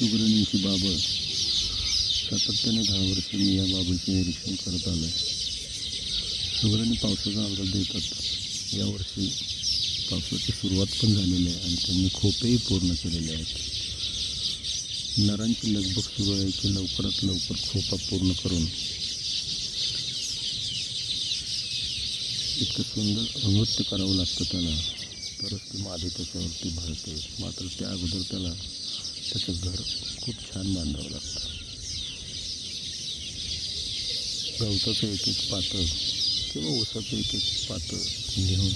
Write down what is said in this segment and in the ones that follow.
सुग्रणींची बाबळ सातत्याने दहा वर्ष मी या बाबीचे निरीक्षण करत आलो आहे. सुगरणी पावसाचा अंदाज देतात. यावर्षी पावसाची सुरुवात पण झालेली आहे आणि त्यांनी खोपेही पूर्ण केलेले आहेत. नरांची लगबग सुरू आहे की लवकरात लवकर खोपा पूर्ण करून इतकं सुंदर नृत्य करावं लागतं त्याला. तरच ती मादी त्याच्यावरती भरते मात्र त्या अगोदर त्याला त्याचं घर खूप छान बांधावं लागतं. गवताचं एक एक पातळ किंवा ऊसाचं एक एक पातळ घेऊन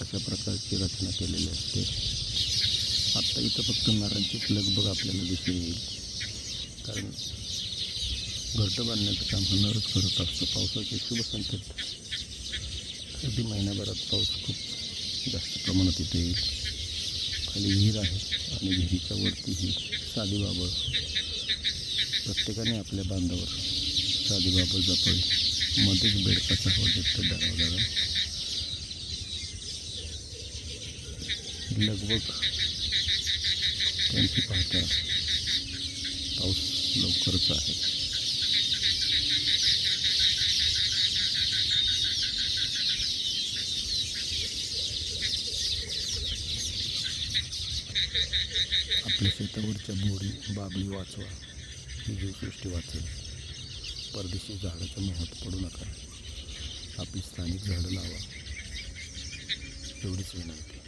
अशा प्रकारची रचना केलेली असते. आत्ता इथं फक्त नरांचीच लगबग आपल्याला दिसून येईल. कारण घरटं बांधण्याचं काम हा नरच करत असतो. पावसाचे शुभ संकेत. अगदी महिन्याभरात पाऊस खूप जास्त प्रमाणात इथे येईल. खाली विहीर आहे आणि विहिरीच्या वरती ही साधी बाबळ. प्रत्येकाने आपल्या बांधावर साधी बाबळ जपावी मध्येच बेडकाचा हवा देतो धरावा लागेल लगबग त्यांची पाहता पाऊस लवकरच आहे. आपल्या शेतावरच्या बोरी बाबली वाचवा. ही जीवसृष्टी वाचेल. परदेशी झाडाच्या मोहात पडू नका. आपली स्थानिक झाडं लावा. एवढीच विनंती.